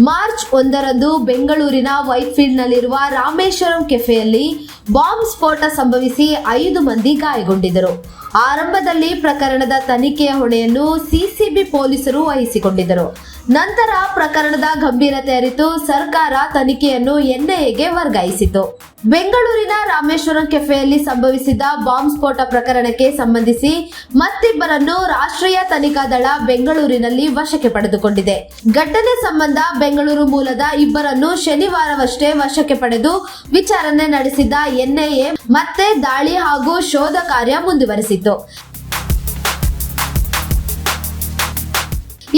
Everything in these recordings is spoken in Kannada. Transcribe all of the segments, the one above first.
ಮಾರ್ಚ್ ಒಂದರಂದು ಬೆಂಗಳೂರಿನ ವೈಟ್ಫೀಲ್ಡ್ನಲ್ಲಿರುವ ರಾಮೇಶ್ವರಂ ಕೆಫೆಯಲ್ಲಿ ಬಾಂಬ್ ಸ್ಫೋಟ ಸಂಭವಿಸಿ ಐದು ಮಂದಿ ಗಾಯಗೊಂಡಿದ್ದರು. ಆರಂಭದಲ್ಲಿ ಪ್ರಕರಣದ ತನಿಖೆಯ ಹೊಣೆಯನ್ನು ಸಿಸಿಬಿ ಪೊಲೀಸರು ವಹಿಸಿಕೊಂಡಿದ್ದರು. ನಂತರ ಪ್ರಕರಣದ ಗಂಭೀರತೆ ಅರಿತು ಸರ್ಕಾರ ತನಿಖೆಯನ್ನು ಎನ್ಐಎಗೆ ವರ್ಗಾಯಿಸಿತು ಬೆಂಗಳೂರಿನ ರಾಮೇಶ್ವರಂ ಕೆಫೆಯಲ್ಲಿ ಸಂಭವಿಸಿದ ಬಾಂಬ್ ಸ್ಫೋಟ ಪ್ರಕರಣಕ್ಕೆ ಸಂಬಂಧಿಸಿ ಮತ್ತಿಬ್ಬರನ್ನು ರಾಷ್ಟ್ರೀಯ ತನಿಖಾ ದಳ ಬೆಂಗಳೂರಿನಲ್ಲಿ ವಶಕ್ಕೆ ಪಡೆದುಕೊಂಡಿದೆ. ಘಟನೆ ಸಂಬಂಧ ಬೆಂಗಳೂರು ಮೂಲದ ಇಬ್ಬರನ್ನು ಶನಿವಾರವಷ್ಟೇ ವಶಕ್ಕೆ ಪಡೆದು ವಿಚಾರಣೆ ನಡೆಸಿದ ಎನ್ಐಎ ಮತ್ತೆ ದಾಳಿ ಹಾಗೂ ಶೋಧ ಕಾರ್ಯ ಮುಂದುವರೆಸಿತು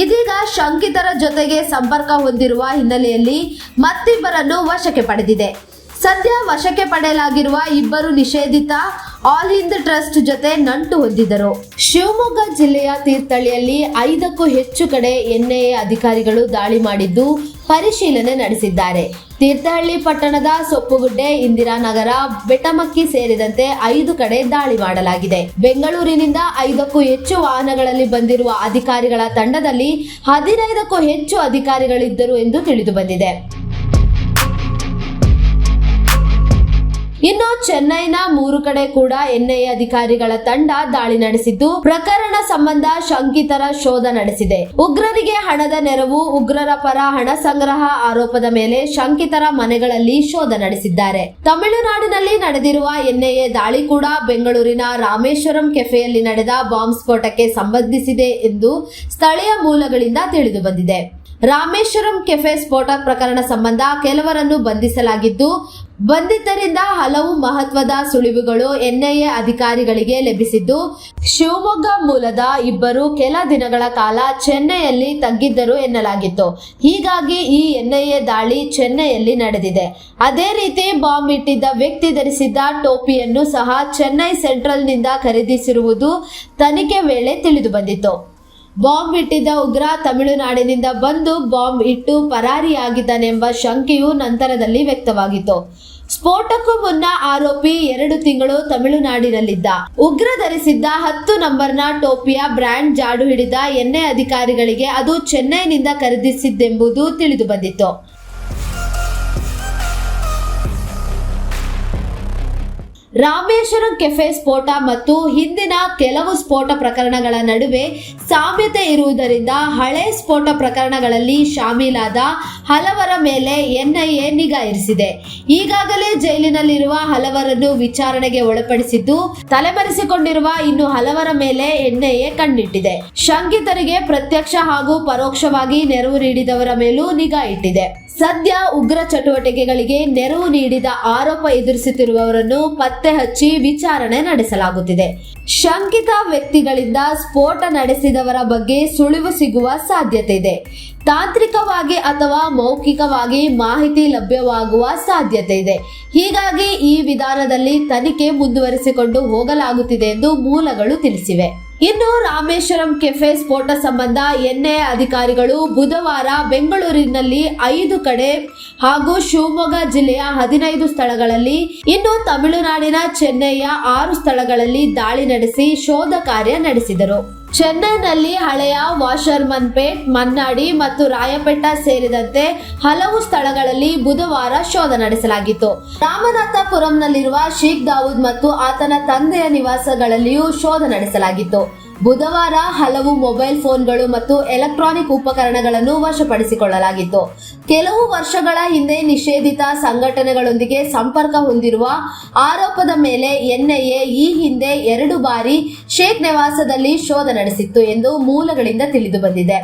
ಇದೀಗ ಶಂಕಿತರ ಜೊತೆಗೆ ಸಂಪರ್ಕ ಹೊಂದಿರುವ ಹಿನ್ನೆಲೆಯಲ್ಲಿ ಮತ್ತಿಬ್ಬರನ್ನು ವಶಕ್ಕೆ ಪಡೆದಿದೆ. ಸದ್ಯ ವಶಕ್ಕೆ ಪಡೆಯಲಾಗಿರುವ ಇಬ್ಬರು ನಿಷೇಧಿತ ಆಲ್ ಹಿಂದ್ ಟ್ರಸ್ಟ್ ಜೊತೆ ನಂಟು ಹೊಂದಿದ್ದರು. ಶಿವಮೊಗ್ಗ ಜಿಲ್ಲೆಯ ತೀರ್ಥಹಳ್ಳಿಯಲ್ಲಿ ಐದಕ್ಕೂ ಹೆಚ್ಚು ಕಡೆ ಎನ್ಐಎ ಅಧಿಕಾರಿಗಳು ದಾಳಿ ಮಾಡಿದ್ದು ಪರಿಶೀಲನೆ ನಡೆಸಿದ್ದಾರೆ. ತೀರ್ಥಹಳ್ಳಿ ಪಟ್ಟಣದ ಸೊಪ್ಪುಗುಡ್ಡೆ, ಇಂದಿರಾನಗರ ಬೆಟಮಕ್ಕಿ ಸೇರಿದಂತೆ ಐದು ಕಡೆ ದಾಳಿ ಮಾಡಲಾಗಿದೆ. ಬೆಂಗಳೂರಿನಿಂದ ಐದಕ್ಕೂ ಹೆಚ್ಚು ವಾಹನಗಳಲ್ಲಿ ಬಂದಿರುವ ಅಧಿಕಾರಿಗಳ ತಂಡದಲ್ಲಿ ಹದಿನೈದಕ್ಕೂ ಹೆಚ್ಚು ಅಧಿಕಾರಿಗಳಿದ್ದರು ಎಂದು ತಿಳಿದು ಬಂದಿದೆ. ಇನ್ನು ಚೆನ್ನೈನ ಮೂರು ಕಡೆ ಕೂಡ ಎನ್ಐಎ ಅಧಿಕಾರಿಗಳ ತಂಡ ದಾಳಿ ನಡೆಸಿದ್ದು, ಪ್ರಕರಣ ಸಂಬಂಧ ಶಂಕಿತರ ಶೋಧ ನಡೆಸಿದೆ. ಉಗ್ರರಿಗೆ ಹಣದ ನೆರವು, ಉಗ್ರರ ಪರ ಹಣ ಸಂಗ್ರಹ ಆರೋಪದ ಮೇಲೆ ಶಂಕಿತರ ಮನೆಗಳಲ್ಲಿ ಶೋಧ ನಡೆಸಿದ್ದಾರೆ. ತಮಿಳುನಾಡಿನಲ್ಲಿ ನಡೆದಿರುವ ಎನ್ಐಎ ದಾಳಿ ಕೂಡ ಬೆಂಗಳೂರಿನ ರಾಮೇಶ್ವರಂ ಕೆಫೆಯಲ್ಲಿ ನಡೆದ ಬಾಂಬ್ ಸ್ಫೋಟಕ್ಕೆ ಸಂಬಂಧಿಸಿದೆ ಎಂದು ಸ್ಥಳೀಯ ಮೂಲಗಳಿಂದ ತಿಳಿದು ಬಂದಿದೆ. ರಾಮೇಶ್ವರಂ ಕೆಫೆ ಸ್ಫೋಟ ಪ್ರಕರಣ ಸಂಬಂಧ ಕೆಲವರನ್ನು ಬಂಧಿಸಲಾಗಿದ್ದು, ಬಂಧಿತರಿಂದ ಹಲವು ಮಹತ್ವದ ಸುಳಿವುಗಳು ಎನ್ಐಎ ಅಧಿಕಾರಿಗಳಿಗೆ ಲಭಿಸಿದ್ದು, ಶಿವಮೊಗ್ಗ ಮೂಲದ ಇಬ್ಬರು ಕೆಲ ದಿನಗಳ ಕಾಲ ಚೆನ್ನೈಯಲ್ಲಿ ತಗ್ಗಿದ್ದರು ಎನ್ನಲಾಗಿತ್ತು. ಹೀಗಾಗಿ ಈ ಎನ್ಐಎ ದಾಳಿ ಚೆನ್ನೈಯಲ್ಲಿ ನಡೆದಿದೆ. ಅದೇ ರೀತಿ ಬಾಂಬ್ ಇಟ್ಟಿದ್ದ ವ್ಯಕ್ತಿ ಧರಿಸಿದ್ದ ಟೋಪಿಯನ್ನು ಸಹ ಚೆನ್ನೈ ಸೆಂಟ್ರಲ್ನಿಂದ ಖರೀದಿಸಿರುವುದು ತನಿಖೆ ವೇಳೆ ತಿಳಿದು ಬಂದಿತ್ತು ಬಾಂಬ್ ಇಟ್ಟಿದ್ದ ಉಗ್ರ ತಮಿಳುನಾಡಿನಿಂದ ಬಂದು ಬಾಂಬ್ ಇಟ್ಟು ಪರಾರಿಯಾಗಿದ್ದಾನೆಂಬ ಶಂಕೆಯು ನಂತರದಲ್ಲಿ ವ್ಯಕ್ತವಾಗಿತ್ತು. ಸ್ಫೋಟಕ್ಕೂ ಮುನ್ನ ಆರೋಪಿ ಎರಡು ತಿಂಗಳು ತಮಿಳುನಾಡಿನಲ್ಲಿದ್ದ. ಉಗ್ರ ಧರಿಸಿದ್ದ ಹತ್ತು ನಂಬರ್ನ ಟೋಪಿಯ ಬ್ರ್ಯಾಂಡ್ ಜಾಡು ಹಿಡಿದ ಎನ್ನೆ ಅಧಿಕಾರಿಗಳಿಗೆ ಅದು ಚೆನ್ನೈನಿಂದ ಖರೀದಿಸಿದ್ದೆಂಬುದು ತಿಳಿದು ಬಂದಿತ್ತು ರಾಮೇಶ್ವರಂ ಕೆಫೆ ಸ್ಫೋಟ ಮತ್ತು ಹಿಂದಿನ ಕೆಲವು ಸ್ಫೋಟ ಪ್ರಕರಣಗಳ ನಡುವೆ ಸಾಮ್ಯತೆ ಇರುವುದರಿಂದ ಹಳೆ ಸ್ಫೋಟ ಪ್ರಕರಣಗಳಲ್ಲಿ ಶಾಮೀಲಾದ ಹಲವರ ಮೇಲೆ ಎನ್ಐಎ ನಿಗಾ ಇರಿಸಿದೆ. ಈಗಾಗಲೇ ಜೈಲಿನಲ್ಲಿರುವ ಹಲವರನ್ನು ವಿಚಾರಣೆಗೆ ಒಳಪಡಿಸಿದ್ದು, ತಲೆಮರೆಸಿಕೊಂಡಿರುವ ಇನ್ನು ಹಲವರ ಮೇಲೆ ಎನ್ಐಎ ಕಣ್ಣಿಟ್ಟಿದೆ. ಶಂಕಿತರಿಗೆ ಪ್ರತ್ಯಕ್ಷ ಹಾಗೂ ಪರೋಕ್ಷವಾಗಿ ನೆರವು ನೀಡಿದವರ ಮೇಲೂ ನಿಗಾ ಇಟ್ಟಿದೆ. ಸದ್ಯ ಉಗ್ರ ಚಟುವಟಿಕೆಗಳಿಗೆ ನೆರವು ನೀಡಿದ ಆರೋಪ ಎದುರಿಸುತ್ತಿರುವವರನ್ನು ಪತ್ತೆ ಹಚ್ಚಿ ವಿಚಾರಣೆ ನಡೆಸಲಾಗುತ್ತಿದೆ. ಶಂಕಿತ ವ್ಯಕ್ತಿಗಳಿಂದ ಸ್ಫೋಟ ನಡೆಸಿದವರ ಬಗ್ಗೆ ಸುಳಿವು ಸಿಗುವ ಸಾಧ್ಯತೆ ಇದೆ. ತಾಂತ್ರಿಕವಾಗಿ ಅಥವಾ ಮೌಖಿಕವಾಗಿ ಮಾಹಿತಿ ಲಭ್ಯವಾಗುವ ಸಾಧ್ಯತೆ ಇದೆ. ಹೀಗಾಗಿ ಈ ವಿಧಾನದಲ್ಲಿ ತನಿಖೆ ಮುಂದುವರಿಸಿಕೊಂಡು ಹೋಗಲಾಗುತ್ತಿದೆ ಎಂದು ಮೂಲಗಳು ತಿಳಿಸಿವೆ. ಇನ್ನು ರಾಮೇಶ್ವರಂ ಕೆಫೆ ಸ್ಫೋಟ ಸಂಬಂಧ ಎನ್ಐಎ ಅಧಿಕಾರಿಗಳು ಬುಧವಾರ ಬೆಂಗಳೂರಿನಲ್ಲಿ ಐದು ಕಡೆ ಹಾಗೂ ಶಿವಮೊಗ್ಗ ಜಿಲ್ಲೆಯ ಹದಿನೈದು ಸ್ಥಳಗಳಲ್ಲಿ, ಇನ್ನು ತಮಿಳುನಾಡಿನ ಚೆನ್ನೈಯ ಆರು ಸ್ಥಳಗಳಲ್ಲಿ ದಾಳಿ ನಡೆಸಿ ಶೋಧ ಕಾರ್ಯ ನಡೆಸಿದರು. ಚೆನ್ನೈನಲ್ಲಿ ಹಳೆಯ ವಾಷರ್ಮನ್ಪೇಟ್ ಮನ್ನಾಡಿ ಮತ್ತು ರಾಯಪೇಟ ಸೇರಿದಂತೆ ಹಲವು ಸ್ಥಳಗಳಲ್ಲಿ ಬುಧವಾರ ಶೋಧ ನಡೆಸಲಾಗಿತ್ತು. ರಾಮನಾಥಪುರಂನಲ್ಲಿರುವ ಶೇಖ್ ದಾವೂದ್ ಮತ್ತು ಆತನ ತಂದೆಯ ನಿವಾಸಗಳಲ್ಲಿಯೂ ಶೋಧ ನಡೆಸಲಾಗಿತ್ತು. ಬುಧವಾರ ಹಲವು ಮೊಬೈಲ್ ಫೋನ್ಗಳು ಮತ್ತು ಎಲೆಕ್ಟ್ರಾನಿಕ್ ಉಪಕರಣಗಳನ್ನು ವಶಪಡಿಸಿಕೊಳ್ಳಲಾಗಿತ್ತು. ಕೆಲವು ವರ್ಷಗಳ ಹಿಂದೆ ನಿಷೇಧಿತ ಸಂಘಟನೆಗಳೊಂದಿಗೆ ಸಂಪರ್ಕ ಹೊಂದಿರುವ ಆರೋಪದ ಮೇಲೆ ಎನ್ಐಎ ಈ ಹಿಂದೆ ಎರಡು ಬಾರಿ ಶೇಖ್ ನಿವಾಸದಲ್ಲಿ ಶೋಧ ನಡೆಸಿತ್ತು ಎಂದು ಮೂಲಗಳಿಂದ ತಿಳಿದು ಬಂದಿದೆ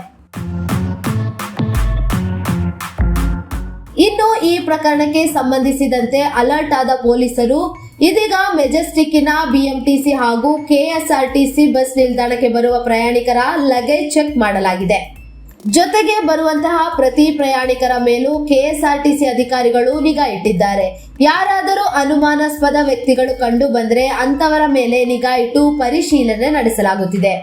ಇನ್ನು ಈ ಪ್ರಕರಣಕ್ಕೆ ಸಂಬಂಧಿಸಿದಂತೆ ಅಲರ್ಟ್ ಆದ ಪೊಲೀಸರು ಇದೀಗ ಮೆಜೆಸ್ಟಿಕ್ಕಿನ ಬಿಎಂಟಿಸಿ ಹಾಗೂ ಕೆಎಸ್ಆರ್ಟಿಸಿ ಬಸ್ ನಿಲ್ದಾಣಕ್ಕೆ ಬರುವ ಪ್ರಯಾಣಿಕರ ಲಗೇಜ್ ಚೆಕ್ ಮಾಡಲಾಗಿದೆ. ಜೊತೆಗೆ ಬರುವಂತಹ ಪ್ರತಿ ಪ್ರಯಾಣಿಕರ ಮೇಲೂ ಕೆಎಸ್ಆರ್ಟಿಸಿ ಅಧಿಕಾರಿಗಳು ನಿಗಾ ಇಟ್ಟಿದ್ದಾರೆ. ಯಾರಾದರೂ ಅನುಮಾನಾಸ್ಪದ ವ್ಯಕ್ತಿಗಳು ಕಂಡು ಬಂದರೆ ಅಂತವರ ಮೇಲೆ ನಿಗಾ ಇಟ್ಟು ಪರಿಶೀಲನೆ ನಡೆಸಲಾಗುತ್ತಿದೆ.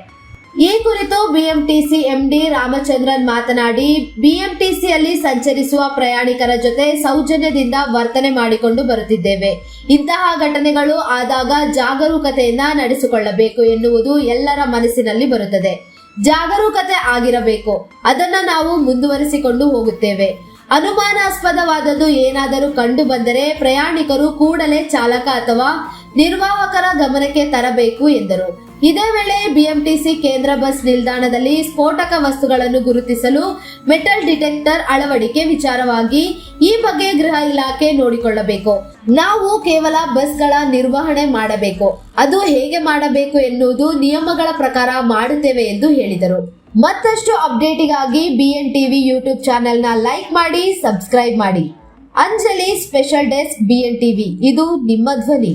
ಈ ಕುರಿತು ಬಿಎಂಟಿಸಿ ಎಂಡಿ ರಾಮಚಂದ್ರನ್ ಮಾತನಾಡಿ, ಬಿಎಂಟಿಸಿಯಲ್ಲಿ ಸಂಚರಿಸುವ ಪ್ರಯಾಣಿಕರ ಜೊತೆ ಸೌಜನ್ಯದಿಂದ ವರ್ತನೆ ಮಾಡಿಕೊಂಡು ಬರುತ್ತಿದ್ದೇವೆ. ಇಂತಹ ಘಟನೆಗಳು ಆದಾಗ ಜಾಗರೂಕತೆಯಿಂದ ನಡೆಸಿಕೊಳ್ಳಬೇಕು ಎನ್ನುವುದು ಎಲ್ಲರ ಮನಸ್ಸಿನಲ್ಲಿ ಬರುತ್ತದೆ. ಜಾಗರೂಕತೆ ಆಗಿರಬೇಕು. ಅದನ್ನ ನಾವು ಮುಂದುವರಿಸಿಕೊಂಡು ಹೋಗುತ್ತೇವೆ. ಅನುಮಾನಾಸ್ಪದವಾದದ್ದು ಏನಾದರೂ ಕಂಡು ಬಂದರೆ ಪ್ರಯಾಣಿಕರು ಕೂಡಲೇ ಚಾಲಕ ಅಥವಾ ನಿರ್ವಾಹಕರ ಗಮನಕ್ಕೆ ತರಬೇಕು ಎಂದರು. ಇದೇ ವೇಳೆ ಬಿಎಂಟಿಸಿ ಕೇಂದ್ರ ಬಸ್ ನಿಲ್ದಾಣದಲ್ಲಿ ಸ್ಫೋಟಕ ವಸ್ತುಗಳನ್ನು ಗುರುತಿಸಲು ಮೆಟಲ್ ಡಿಟೆಕ್ಟರ್ ಅಳವಡಿಕೆ ವಿಚಾರವಾಗಿ ಈ ಬಗ್ಗೆ ಗೃಹ ಇಲಾಖೆ ನೋಡಿಕೊಳ್ಳಬೇಕು. ನಾವು ಕೇವಲ ಬಸ್ಗಳ ನಿರ್ವಹಣೆ ಮಾಡಬೇಕು. ಅದು ಹೇಗೆ ಮಾಡಬೇಕು ಎನ್ನುವುದು ನಿಯಮಗಳ ಪ್ರಕಾರ ಮಾಡುತ್ತೇವೆ ಎಂದು ಹೇಳಿದರು. ಮತ್ತಷ್ಟು ಅಪ್ಡೇಟಿಗಾಗಿ ಬಿಎನ್ ಟಿವಿ ಯೂಟ್ಯೂಬ್ ಚಾನೆಲ್ನ ಲೈಕ್ ಮಾಡಿ, ಸಬ್ಸ್ಕ್ರೈಬ್ ಮಾಡಿ. Anjali special desk BN TV ಇದು ನಿಮ್ಮ ಧ್ವನಿ.